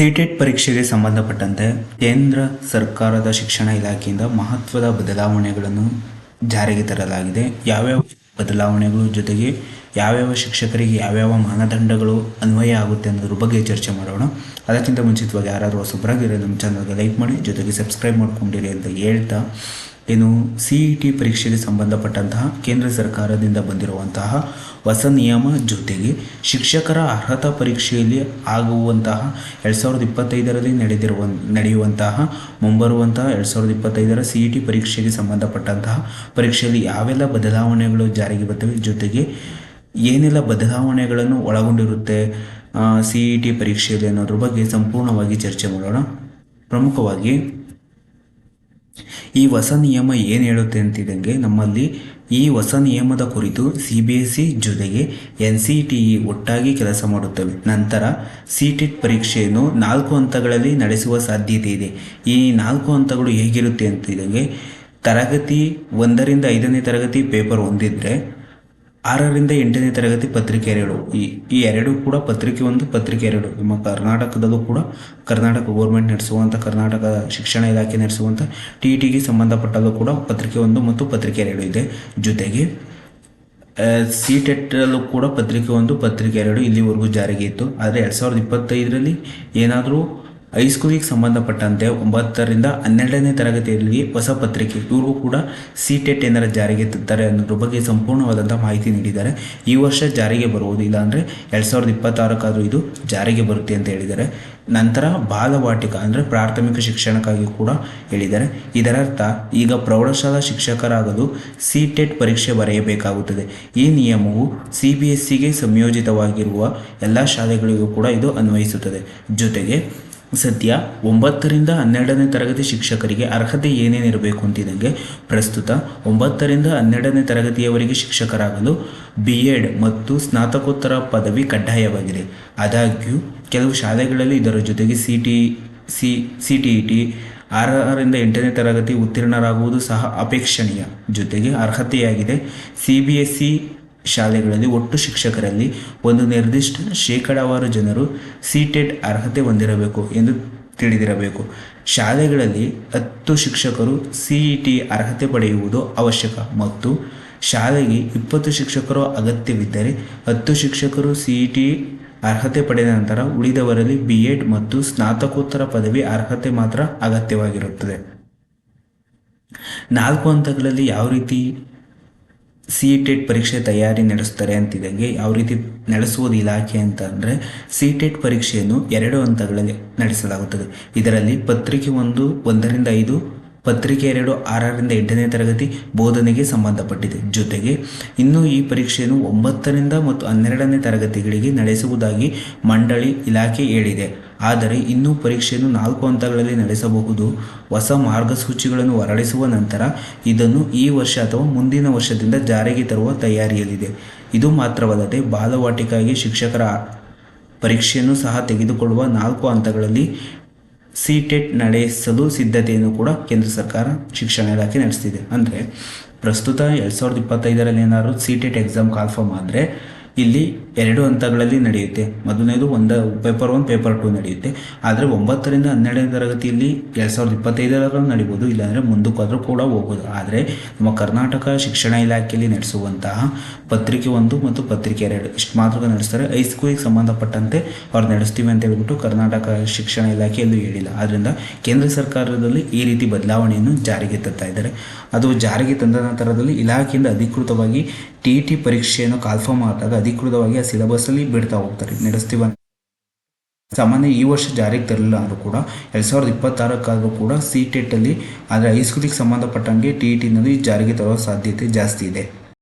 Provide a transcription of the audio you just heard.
CTET ಪರೀಕ್ಷೆಗೆ ಸಂಬಂಧಪಟ್ಟಂತೆ ಕೇಂದ್ರ ಸರ್ಕಾರದ ಶಿಕ್ಷಣ ಇಲಾಖೆಯಿಂದ ಮಹತ್ವದ ಬದಲಾವಣೆಗಳನ್ನು ಜಾರಿಗೆ ತರಲಾಗಿದೆ. ಯಾವ್ಯಾವ ಬದಲಾವಣೆಗಳು ಜೊತೆಗೆ ಯಾವ್ಯಾವ ಶಿಕ್ಷಕರಿಗೆ ಯಾವ್ಯಾವ ಮಾನದಂಡಗಳು ಅನ್ವಯ ಆಗುತ್ತೆ ಅನ್ನೋದ್ರ ಬಗ್ಗೆ ಚರ್ಚೆ ಮಾಡೋಣ. ಅದಕ್ಕಿಂತ ಮುಂಚಿತವಾಗಿ ಯಾರಾದರೂ ಹೊಸಬ್ರಾಗಿರೋ ನಮ್ಮ ಚಾನಲ್ಗೆ ಲೈಕ್ ಮಾಡಿ, ಜೊತೆಗೆ ಸಬ್ಸ್ಕ್ರೈಬ್ ಮಾಡ್ಕೊಂಡಿರಿ ಅಂತ ಹೇಳ್ತಾ ಏನು ಸಿಇಟಿ ಟಿ ಪರೀಕ್ಷೆಗೆ ಸಂಬಂಧಪಟ್ಟಂತಹ ಕೇಂದ್ರ ಸರ್ಕಾರದಿಂದ ಬಂದಿರುವಂತಹ ಹೊಸ ನಿಯಮ ಜೊತೆಗೆ ಶಿಕ್ಷಕರ ಅರ್ಹತಾ ಪರೀಕ್ಷೆಯಲ್ಲಿ ಆಗುವಂತಹ ಎರಡು ಸಾವಿರದ ಇಪ್ಪತ್ತೈದರಲ್ಲಿ ನಡೆದಿರುವ, ನಡೆಯುವಂತಹ ಮುಂಬರುವಂತಹ ಎರಡು ಸಾವಿರದ ಇಪ್ಪತ್ತೈದರ ಸಿ ಇ ಟಿ ಪರೀಕ್ಷೆಗೆ ಸಂಬಂಧಪಟ್ಟಂತಹ ಪರೀಕ್ಷೆಯಲ್ಲಿ ಯಾವೆಲ್ಲ ಬದಲಾವಣೆಗಳು ಜಾರಿಗೆ ಬರ್ತವೆ, ಜೊತೆಗೆ ಏನೆಲ್ಲ ಬದಲಾವಣೆಗಳನ್ನು ಒಳಗೊಂಡಿರುತ್ತೆ ಸಿ ಇ ಟಿ ಪರೀಕ್ಷೆಯಲ್ಲಿ ಅನ್ನೋದ್ರ ಬಗ್ಗೆ ಸಂಪೂರ್ಣವಾಗಿ ಚರ್ಚೆ ಮಾಡೋಣ. ಪ್ರಮುಖವಾಗಿ ಈ ಹೊಸ ನಿಯಮ ಏನು ಹೇಳುತ್ತೆ ಅಂತಿದ್ದಂಗೆ ನಮ್ಮಲ್ಲಿ ಈ ಹೊಸ ನಿಯಮದ ಕುರಿತು ಸಿ ಬಿ ಎಸ್ ಸಿ ಜೊತೆಗೆ ಎನ್ ಸಿ ಟಿ ಇ ಒಟ್ಟಾಗಿ ಕೆಲಸ ಮಾಡುತ್ತವೆ. ನಂತರ ಸಿ ಟೆಟ್ ಪರೀಕ್ಷೆಯನ್ನು ನಾಲ್ಕು ಹಂತಗಳಲ್ಲಿ ನಡೆಸುವ ಸಾಧ್ಯತೆ ಇದೆ. ಈ ನಾಲ್ಕು ಹಂತಗಳು ಹೇಗಿರುತ್ತೆ ಅಂತಿದ್ದಂಗೆ ತರಗತಿ ಒಂದರಿಂದ ಐದನೇ ತರಗತಿ ಪೇಪರ್ ಒಂದಿದ್ರೆ ಆರರಿಂದ ಎಂಟನೇ ತರಗತಿ ಪತ್ರಿಕೆ ಎರಡು. ಈ ಈ ಎರಡು ಕೂಡ ಪತ್ರಿಕೆ ಒಂದು, ಪತ್ರಿಕೆ ಎರಡು. ನಮ್ಮ ಕರ್ನಾಟಕದಲ್ಲೂ ಕೂಡ ಕರ್ನಾಟಕ ಗೌರ್ಮೆಂಟ್ ನಡೆಸುವಂಥ, ಕರ್ನಾಟಕ ಶಿಕ್ಷಣ ಇಲಾಖೆ ನಡೆಸುವಂಥ ಟಿ ಟಿಗೆ ಸಂಬಂಧಪಟ್ಟಲ್ಲೂ ಕೂಡ ಪತ್ರಿಕೆ ಒಂದು ಮತ್ತು ಪತ್ರಿಕೆ ಎರಡು ಇದೆ. ಜೊತೆಗೆ ಸಿ ಟೆಟ್ಟಲ್ಲೂ ಕೂಡ ಪತ್ರಿಕೆ ಒಂದು, ಪತ್ರಿಕೆ ಎರಡು ಇಲ್ಲಿವರೆಗೂ ಜಾರಿಗೆ ಇತ್ತು. ಆದರೆ ಎರಡು ಸಾವಿರದ ಇಪ್ಪತ್ತೈದರಲ್ಲಿ ಏನಾದರೂ ಹೈಸ್ಕೂಲಿಗೆ ಸಂಬಂಧಪಟ್ಟಂತೆ ಒಂಬತ್ತರಿಂದ ಹನ್ನೆರಡನೇ ತರಗತಿಯಲ್ಲಿ ಹೊಸ ಪತ್ರಿಕೆ ಇವರು ಕೂಡ ಸಿ ಟೆಟ್ ಏನಾರ ಜಾರಿಗೆ ತರ್ತಾರೆ ಅನ್ನೋದ್ರ ಬಗ್ಗೆ ಸಂಪೂರ್ಣವಾದಂಥ ಮಾಹಿತಿ ನೀಡಿದ್ದಾರೆ. ಈ ವರ್ಷ ಜಾರಿಗೆ ಬರುವುದು ಇಲ್ಲಾಂದರೆ ಎರಡು ಸಾವಿರದ ಇಪ್ಪತ್ತಾರಕ್ಕಾದರೂ ಇದು ಜಾರಿಗೆ ಬರುತ್ತೆ ಅಂತ ಹೇಳಿದ್ದಾರೆ. ನಂತರ ಬಾಲವಾಟಿಕ ಅಂದರೆ ಪ್ರಾಥಮಿಕ ಶಿಕ್ಷಣಕ್ಕಾಗಿ ಕೂಡ ಹೇಳಿದ್ದಾರೆ. ಇದರರ್ಥ ಈಗ ಪ್ರೌಢಶಾಲಾ ಶಿಕ್ಷಕರಾಗಲು ಸಿ ಟೆಟ್ ಪರೀಕ್ಷೆ ಬರೆಯಬೇಕಾಗುತ್ತದೆ. ಈ ನಿಯಮವು ಸಿ ಬಿ ಎಸ್ ಸಿಗೆ ಸಂಯೋಜಿತವಾಗಿರುವ ಎಲ್ಲ ಶಾಲೆಗಳಿಗೂ ಕೂಡ ಇದು ಅನ್ವಯಿಸುತ್ತದೆ. ಜೊತೆಗೆ ಸದ್ಯ ಒಂಬತ್ತರಿಂದ ಹನ್ನೆರಡನೇ ತರಗತಿ ಶಿಕ್ಷಕರಿಗೆ ಅರ್ಹತೆ ಏನೇನಿರಬೇಕು ಅಂತಿದ್ದಂಗೆ ಪ್ರಸ್ತುತ ಒಂಬತ್ತರಿಂದ ಹನ್ನೆರಡನೇ ತರಗತಿಯವರೆಗೆ ಶಿಕ್ಷಕರಾಗಲು ಬಿ ಎಡ್ ಮತ್ತು ಸ್ನಾತಕೋತ್ತರ ಪದವಿ ಕಡ್ಡಾಯವಾಗಿದೆ. ಆದಾಗ್ಯೂ, ಕೆಲವು ಶಾಲೆಗಳಲ್ಲಿ ಇದರ ಜೊತೆಗೆ C T C C T E T ಆರರಿಂದ ಎಂಟನೇ ತರಗತಿ ಉತ್ತೀರ್ಣರಾಗುವುದು ಸಹ ಅಪೇಕ್ಷಣೀಯ. ಜೊತೆಗೆ ಅರ್ಹತೆಯಾಗಿದೆ ಸಿ ಬಿ ಎಸ್ ಸಿ ಶಾಲೆಗಳಲ್ಲಿ ಒಟ್ಟು ಶಿಕ್ಷಕರಲ್ಲಿ ಒಂದು ನಿರ್ದಿಷ್ಟ ಶೇಕಡಾವಾರು ಜನರು ಸೀಟೆಡ್ ಅರ್ಹತೆ ಹೊಂದಿರಬೇಕು ಎಂದು ತಿಳಿದಿರಬೇಕು. ಶಾಲೆಗಳಲ್ಲಿ ಹತ್ತು ಶಿಕ್ಷಕರು ಸಿ ಟಿ ಅರ್ಹತೆ ಪಡೆಯುವುದು ಅವಶ್ಯಕ ಮತ್ತು ಶಾಲೆಗೆ ಇಪ್ಪತ್ತು ಶಿಕ್ಷಕರು ಅಗತ್ಯವಿದ್ದರೆ ಹತ್ತು ಶಿಕ್ಷಕರು ಸಿ ಟಿ ಅರ್ಹತೆ ಪಡೆದ ನಂತರ ಉಳಿದವರಲ್ಲಿ ಬಿ ಎಡ್ ಮತ್ತು ಸ್ನಾತಕೋತ್ತರ ಪದವಿ ಅರ್ಹತೆ ಮಾತ್ರ ಅಗತ್ಯವಾಗಿರುತ್ತದೆ. ನಾಲ್ಕು ಹಂತಗಳಲ್ಲಿ ಯಾವ ರೀತಿ ಸಿ ಟೆಟ್ ಪರೀಕ್ಷೆ ತಯಾರಿ ನಡೆಸ್ತಾರೆ ಅಂತಿದ್ದಂಗೆ ಯಾವ ರೀತಿ ನಡೆಸುವುದು ಇಲಾಖೆ ಅಂತ ಅಂದರೆ ಸಿ ಟೆಟ್ ಪರೀಕ್ಷೆಯನ್ನು ಎರಡು ಹಂತಗಳಲ್ಲಿ ನಡೆಸಲಾಗುತ್ತದೆ. ಇದರಲ್ಲಿ ಪತ್ರಿಕೆ ಒಂದು, ಒಂದರಿಂದ ಐದು, ಪತ್ರಿಕೆ ಎರಡು, ಆರರಿಂದ ಎಂಟನೇ ತರಗತಿ ಬೋಧನೆಗೆ ಸಂಬಂಧಪಟ್ಟಿದೆ. ಜೊತೆಗೆ ಇನ್ನು ಈ ಪರೀಕ್ಷೆಯನ್ನು ಒಂಬತ್ತರಿಂದ ಮತ್ತು ಹನ್ನೆರಡನೇ ತರಗತಿಗಳಿಗೆ ನಡೆಸುವುದಾಗಿ ಮಂಡಳಿ ಇಲಾಖೆ ಹೇಳಿದೆ. ಆದರೆ ಇನ್ನೂ ಪರೀಕ್ಷೆಯನ್ನು ನಾಲ್ಕು ಹಂತಗಳಲ್ಲಿ ನಡೆಸಬಹುದು. ಹೊಸ ಮಾರ್ಗಸೂಚಿಗಳನ್ನು ಹೊರಡಿಸುವ ನಂತರ ಇದನ್ನು ಈ ವರ್ಷ ಅಥವಾ ಮುಂದಿನ ವರ್ಷದಿಂದ ಜಾರಿಗೆ ತರುವ ತಯಾರಿಯಲ್ಲಿದೆ. ಇದು ಮಾತ್ರವಲ್ಲದೆ ಬಾಲವಾಟಿಕಾಗಿ ಶಿಕ್ಷಕರ ಪರೀಕ್ಷೆಯನ್ನು ಸಹ ತೆಗೆದುಕೊಳ್ಳುವ ನಾಲ್ಕು ಹಂತಗಳಲ್ಲಿ ಸಿ ಟೆಟ್ ನಡೆಸಲು ಸಿದ್ಧತೆಯನ್ನು ಕೂಡ ಕೇಂದ್ರ ಸರ್ಕಾರ ಶಿಕ್ಷಣ ಇಲಾಖೆ ನಡೆಸ್ತಿದೆ. ಅಂದರೆ ಪ್ರಸ್ತುತ ಎರಡು ಸಾವಿರದ ಇಪ್ಪತ್ತೈದರಲ್ಲಿ ಏನಾದರೂ ಸಿ ಟೆಟ್ ಎಕ್ಸಾಮ್ ಕಾಲ್ಫಾರ್ಮ್ ಆದರೆ ಇಲ್ಲಿ ಎರಡು ಹಂತಗಳಲ್ಲಿ ನಡೆಯುತ್ತೆ. ಮೊದಲನೇದು ಒಂದು ಪೇಪರ್ ಒನ್ ಪೇಪರ್ ಟು ನಡೆಯುತ್ತೆ. ಆದರೆ ಒಂಬತ್ತರಿಂದ ಹನ್ನೆರಡನೇ ತರಗತಿಯಲ್ಲಿ ಎರಡು ಸಾವಿರದ ಇಪ್ಪತ್ತೈದರಲ್ಲೂ ನಡಿಬೋದು, ಇಲ್ಲಾಂದರೆ ಮುಂದಕ್ಕಾದರೂ ಕೂಡ ಹೋಗೋದು ಆದರೆ ನಮ್ಮ ಕರ್ನಾಟಕ ಶಿಕ್ಷಣ ಇಲಾಖೆಯಲ್ಲಿ ನಡೆಸುವಂತಹ ಪತ್ರಿಕೆ ಒಂದು ಮತ್ತು ಪತ್ರಿಕೆ ಎರಡು ಇಷ್ಟು ಮಾತ್ರ ನಡೆಸ್ತಾರೆ. ಹೈಸ್ಕೂಲಿಗೆ ಸಂಬಂಧಪಟ್ಟಂತೆ ಅವ್ರು ನಡೆಸ್ತೀವಿ ಅಂತ ಹೇಳ್ಬಿಟ್ಟು ಕರ್ನಾಟಕ ಶಿಕ್ಷಣ ಇಲಾಖೆಯಲ್ಲೂ ಹೇಳಿಲ್ಲ. ಆದ್ದರಿಂದ ಕೇಂದ್ರ ಸರ್ಕಾರದಲ್ಲಿ ಈ ರೀತಿ ಬದಲಾವಣೆಯನ್ನು ಜಾರಿಗೆ ತರ್ತಾ ಇದ್ದಾರೆ. ಅದು ಜಾರಿಗೆ ತಂದ ನಂತರದಲ್ಲಿ ಇಲಾಖೆಯಿಂದ ಅಧಿಕೃತವಾಗಿ ಟಿ ಟಿ ಪರೀಕ್ಷೆಯನ್ನು ಕಾಲ್ಫಾರ್ಮ್ ಆದಾಗ ಅಧಿಕೃತವಾಗಿ ಆ ಸಿಲೆಬಸ್ಸಲ್ಲಿ ಬಿಡ್ತಾ ಹೋಗ್ತಾರೆ. ನಡೆಸ್ತೀವ ಸಾಮಾನ್ಯ ಈ ವರ್ಷ ಜಾರಿಗೆ ತರಲಿಲ್ಲ ಅಂದರೂ ಕೂಡ ಎರಡು ಸಾವಿರದ ಇಪ್ಪತ್ತಾರಕ್ಕಾದರೂ ಕೂಡ ಸಿ ಟೆಟ್ಟಲ್ಲಿ ಆದರೆ ಹೈಸ್ಕೂಲಿಗೆ ಸಂಬಂಧಪಟ್ಟಂಗೆ ಟಿ ಇ ಟಿನಲ್ಲಿ ಜಾರಿಗೆ ತರುವ ಸಾಧ್ಯತೆ ಜಾಸ್ತಿ ಇದೆ.